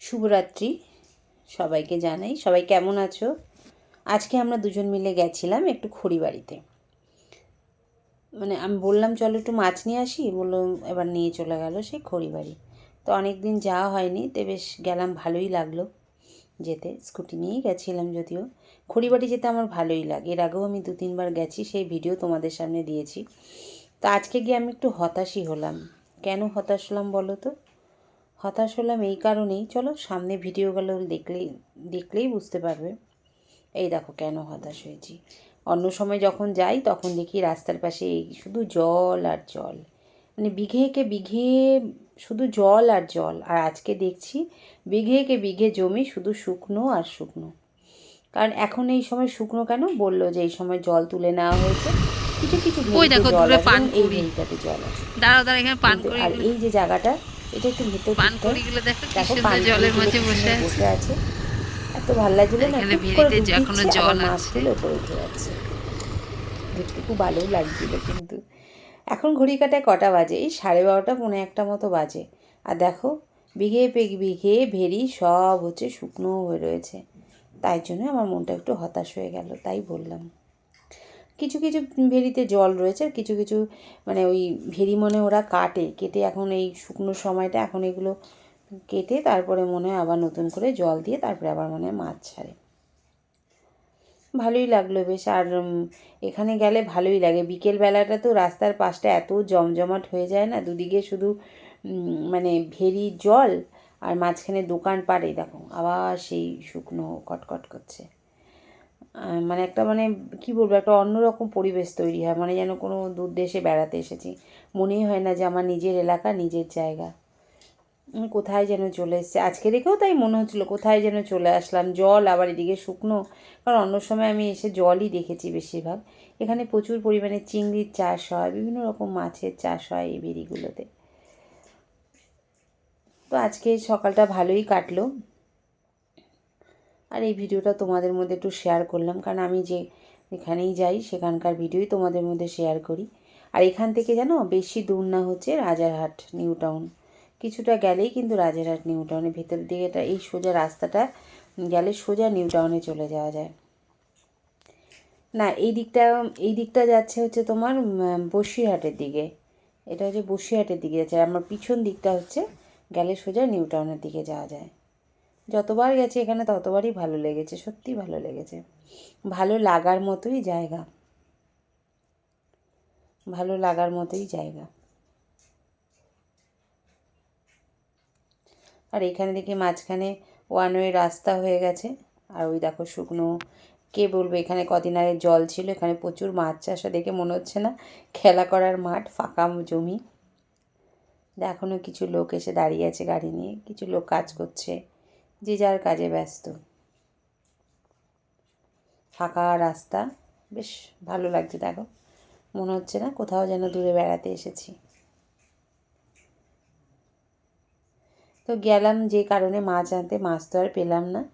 শুভরাত্রি সবাইকে জানাই। সবাই কেমন আছো? আজকে আমরা দুজন মিলে গেছিলাম একটু খড়িবাড়িতে। মানে আমি বললাম, চলো একটু মাছ নিয়ে আসি। বলল, এবার নিয়ে চলে গেল সেই খড়িবাড়ি। তো অনেক দিন যাওয়া হয়নি, তো বেশ গেলাম, ভালোই লাগল যেতে। স্কুটি নিয়েই গেছিলাম যদিও। খড়িবাড়ি যেতে আমার ভালোই লাগে। এর আগেও আমি দু তিনবার গেছি, সেই ভিডিও তোমাদের সামনে দিয়েছি। তো আজকে গিয়ে আমি একটু হতাশই হলাম। কেন হতাশ হলাম বলো তো? হতাশ হলাম এই কারণেই। চলো সামনে ভিডিওগুলো দেখলেই দেখলেই বুঝতে পারবে। এই দেখো কেন হতাশ হয়েছি। অন্য সময় যখন যাই তখন দেখি রাস্তার পাশে এই শুধু জল আর জল। মানে বিঘেকে বিঘে শুধু জল আর জল। আর আজকে দেখছি বিঘেকে বিঘে জমি শুধু শুকনো আর শুকনো। কারণ এখন এই সময় শুকনো কেন? বলল যে এই সময় জল তুলে নেওয়া হয়েছে। কিছু কিছু ওই দেখো জল দূরে আছে পান এই। জল আছে। দাঁড়াও দাঁড়া এখানে পান আর এই যে জায়গাটা এটা একটু ভেতর। করিগুলো দেখো কি সুন্দর জলের মাঝে বসে আছে। আছে। এত ভালো লাগছিল না এখানে করে এখনও জল আছে। উপরে উঠে যাচ্ছে দেখতে খুব ভালোই লাগছিল কিন্তু। এখন ঘড়ি কাটায় কটা বাজে? এই সাড়ে বারোটা পৌনে একটা মতো বাজে। আর দেখো বিঘে পেগ বিঘে ভেরি সব হচ্ছে শুকনো হয়ে রয়েছে। তাই জন্য আমার মনটা একটু হতাশ হয়ে গেল তাই বললাম। কিছু কিছু ভেরিতে জল রয়েছে আর কিছু কিছু মানে ওই ভেরি মনে ওরা কাটে। কেটে এখন এই শুকনো সময়টা এখন এগুলো কেটে তারপরে মনে হয় আবার নতুন করে জল দিয়ে তারপরে আবার মনে হয় মাছ ছাড়ে। ভালোই লাগল বেশ। আর এখানে গেলে ভালোই লাগে। বিকেল বেলাটা তো রাস্তার পাশটা এত জমজমাট হয়ে যায় না, দুদিকে শুধু মানে ভেরি জল আর মাঝখানে দোকান পাড়ে। দেখো, আবার সেই শুকনো কটকট করছে। মানে একটা মানে কি বলব, একটা অন্যরকম পরিবেশ তৈরি হয় মানে যেন কোনো দূর দেশে বেড়াতে এসেছি। মনেই হয় না যে আমার নিজের এলাকা, নিজের জায়গা। কোথায় যেন চলে এসছে। আজকে দেখেও তাই মনে হচ্ছিল, কোথায় যেন চলে আসলাম। জল আবার এদিকে শুকনো, কারণ অন্য সময় আমি এসে জলই দেখেছি বেশিরভাগ। এখানে প্রচুর পরিমাণে চিংড়ির চাষ হয়, বিভিন্ন রকম মাছের চাষ হয় এই বেরিগুলোতে। তো আজকে সকালটা ভালোই কাটলো। আর এই ভিডিওটা তোমাদের মধ্যে একটু শেয়ার করলাম। কারণ আমি যে এখানেই যাই, সেখানকার ভিডিওই তোমাদের মধ্যে শেয়ার করি। আর এখান থেকে জানো, বেশি দূর না হচ্ছে রাজারহাট, নিউ টাউন। কিছুটা গেলেই কিন্তু রাজারহাট, নিউ টাউনের ভেতরের দিকে এটা এই সোজা রাস্তাটা গেলে সোজা নিউ টাউনে চলে যাওয়া যায়। না, এই দিকটা এই দিকটা যাচ্ছে হচ্ছে তোমার বসিরহাটের দিকে। এটা হচ্ছে বসিরহাটের দিকে যাচ্ছে। আমার পিছন দিকটা হচ্ছে গেলে সোজা নিউ টাউনের দিকে যাওয়া যায়। যতবার গেছি এখানে ততবারই ভালো লেগেছে সত্যি ভালো লেগেছে। ভালো লাগার মতোই জায়গা। ভালো লাগার মতোই জায়গা। আর এখানে দেখি মাঝখানে ওয়ান ওয়ে রাস্তা হয়ে গেছে। আর ওই দেখো শুকনো, কে বলবে এখানে কদিন আগে জল ছিল, এখানে প্রচুর মাছ চাষ দেখে মনে হচ্ছে না, খেলা করার মাঠ, ফাঁকা জমি। এখনও কিছু লোক এসে দাঁড়িয়ে আছে গাড়ি নিয়ে, কিছু লোক কাজ করছে। যে যার কাজে ব্যস্ত। ফাঁকা রাস্তা, বেশ ভালো লাগছে দেখো। মনে হচ্ছে না কোথাও যেন দূরে বেড়াতে এসেছি। তো গেলাম যে কারণে মাছ আনতে, মাছ তো আর পেলাম না।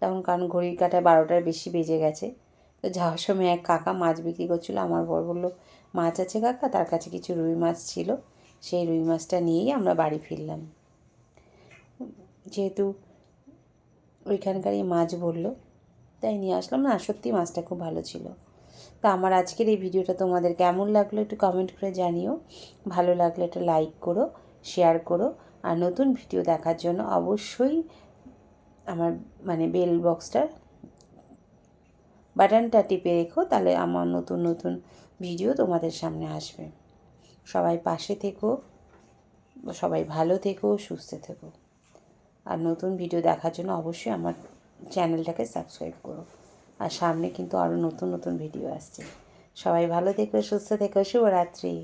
তখন কারণ ঘড়ির কাটা বারোটার বেশি বেজে গেছে। তো যাওয়ার সময় এক কাকা মাছ বিক্রি করছিল। আমার বর বলল, মাছ আছে কাকা, তার কাছে কিছু রুই মাছ ছিল। সেই রুই মাছটা নিয়েই আমরা বাড়ি ফিরলাম। যেহেতু ওইখানকারই মাছ বলল। তাই নিয়ে আসলাম না, সত্যি মাছটা খুব ভালো ছিল। তা আমার আজকের এই ভিডিওটা তোমাদের কেমন লাগল একটু কমেন্ট করে জানিও। ভালো লাগলে একটা লাইক করো শেয়ার করো, আর নতুন ভিডিও দেখার জন্য অবশ্যই আমার মানে বেল বক্সটার বাটনটা টিপে রেখো, তাহলে আমার নতুন নতুন ভিডিও তোমাদের সামনে আসবে। সবাই পাশে থেকো, সবাই ভালো থেকো, সুস্থ থেকো। আর নতুন ভিডিও দেখার জন্য অবশ্যই আমার চ্যানেলটাকে সাবস্ক্রাইব করো। আর সামনে কিন্তু আরও নতুন নতুন ভিডিও আসছে। সবাই ভালো থেকো, সুস্থ থেকো, শুভরাত্রি।